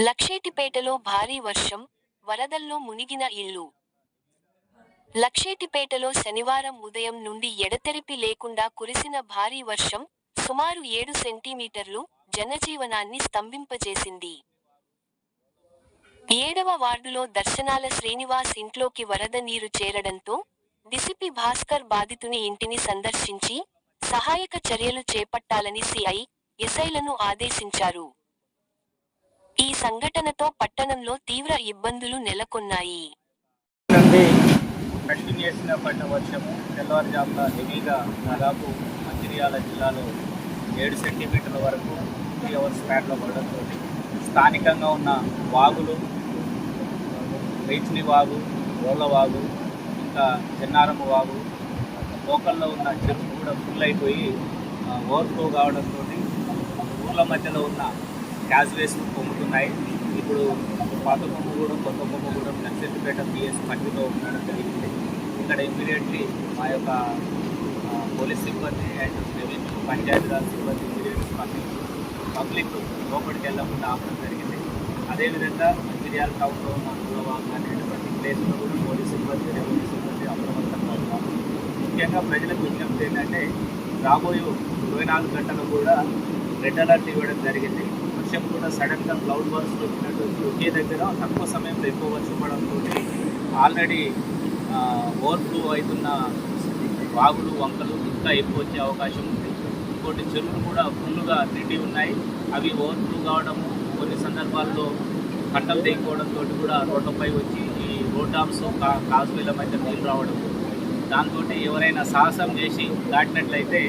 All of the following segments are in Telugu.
లక్షేటిపేటలో భారీ వర్షం వరదల్లో మునిగిన ఇల్లు. లక్షేటిపేటలో శనివారం ఉదయం నుండి ఎడతెరిపి లేకుండా కురిసిన భారీ వర్షం సుమారు ఏడు సెంటీమీటర్లు జనజీవనాన్ని స్తంభింపజేసింది. ఏడవ వార్డులో దర్శనాల శ్రీనివాస్ ఇంట్లోకి వరద నీరు చేరడంతో డిసిపి భాస్కర్ బాధితుని ఇంటిని సందర్శించి సహాయక చర్యలు చేపట్టాలని సిఐ ఎస్ఐలను ఆదేశించారు. ఈ సంఘటనతో పట్టణంలో తీవ్ర ఇబ్బందులు నెలకొన్నాయి. నుండి కంటిన్యూస్గా పడిన వర్షము తెల్లవారుజామున హెవీగా దాదాపు మంచిర్యాల జిల్లాలో ఏడు సెంటీమీటర్ల వరకు త్రీ అవర్స్ ప్యాడ్లో పడడంతో స్థానికంగా ఉన్న వాగులు రైచిని వాగు రోళ్ళ వాగు ఇంకా చెన్నారమ్మ వాగు లోకల్లో ఉన్న చెరువు కూడా ఫుల్ అయిపోయి ఓవర్ఫ్లో కావడంతో ఊర్ల మధ్యలో ఉన్న క్యాజ్వేస్ పొమ్ముతున్నాయి ఇప్పుడు పాత కొమ్మగూడెం కొత్త కొమ్మగూడెం నక్సెట్పేట పిఎస్ మధ్యలో ఉండడం జరిగింది. ఇక్కడ ఇమ్మీడియట్లీ మా యొక్క పోలీస్ సిబ్బంది అండ్ రెవెన్యూ పంచాయతీరాజ్ సిబ్బంది ఇమ్మీడియట్ స్పందించి పబ్లిక్ లోపలికి వెళ్ళకుండా ఆపడం జరిగింది. అదేవిధంగా మంచిర్యాల టౌన్లో ఉన్న కులవాగ్ అనేటువంటి ప్లేస్లో కూడా పోలీస్ సిబ్బంది రెవెన్యూ సిబ్బంది అప్రమత్తంగా ఉన్నారు. ముఖ్యంగా ప్రజలకు విజ్ఞప్తి ఏంటంటే రాబోయే ఇరవై నాలుగు గంటలు కూడా రెడ్ అలర్ట్ ఇవ్వడం జరిగింది. వర్షం కూడా సడన్గా క్లౌడ్ వర్క్స్ వచ్చినట్టు ఒకే దగ్గర తక్కువ సమయంలో ఎక్కువ వర్షం పడంతో ఆల్రెడీ ఓవర్ఫ్లో అవుతున్న వాగులు వంకలు ఇంకా ఎక్కువ వచ్చే అవకాశం ఉంది. ఇంకోటి చెరువులు కూడా ఫుల్గా నిండి ఉన్నాయి. అవి ఓవర్ఫ్లో కావడము కొన్ని సందర్భాల్లో కట్టలు తెగిపోవడంతో కూడా రోడ్లపై వచ్చి ఈ రోడ్ డామ్స్ కా కాజువేల మధ్య నీళ్ళు రావడం దాంతో ఎవరైనా సాహసం చేసి దాటినట్లయితే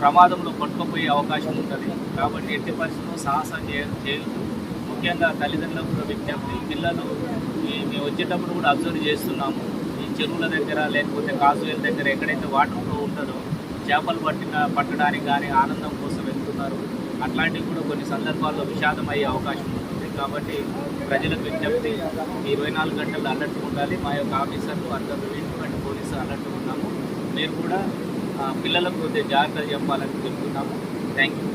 ప్రమాదంలో పట్టుకుపోయే అవకాశం ఉంటుంది. కాబట్టి ఎట్టి పరిస్థితుల్లో సాహసం చేయ చేయొద్దు ముఖ్యంగా తల్లిదండ్రులకు కూడా విజ్ఞప్తి పిల్లలు మేము వచ్చేటప్పుడు కూడా అబ్జర్వ్ చేస్తున్నాము. ఈ చెరువుల దగ్గర లేకపోతే కాజువేల దగ్గర ఎక్కడైతే వాటర్ ఫ్లో ఉంటుందో చేపలు పట్టిన పట్టడానికి కానీ ఆనందం కోసం వెళ్తున్నారు. అట్లాంటివి కూడా కొన్ని సందర్భాల్లో విషాదం అయ్యే అవకాశం ఉంటుంది. కాబట్టి ప్రజలకు విజ్ఞప్తి ఇరవై నాలుగు గంటలు అలర్ట్ ఉండాలి. మా యొక్క ఆఫీసర్లు అందరూ రెవెన్యూ పోలీసులు పోలీసు అలర్ట్ ఉన్నాము. మీరు కూడా పిల్లలకు జాగ్రత్త చెప్పాలని చెప్తున్నాము. Thank you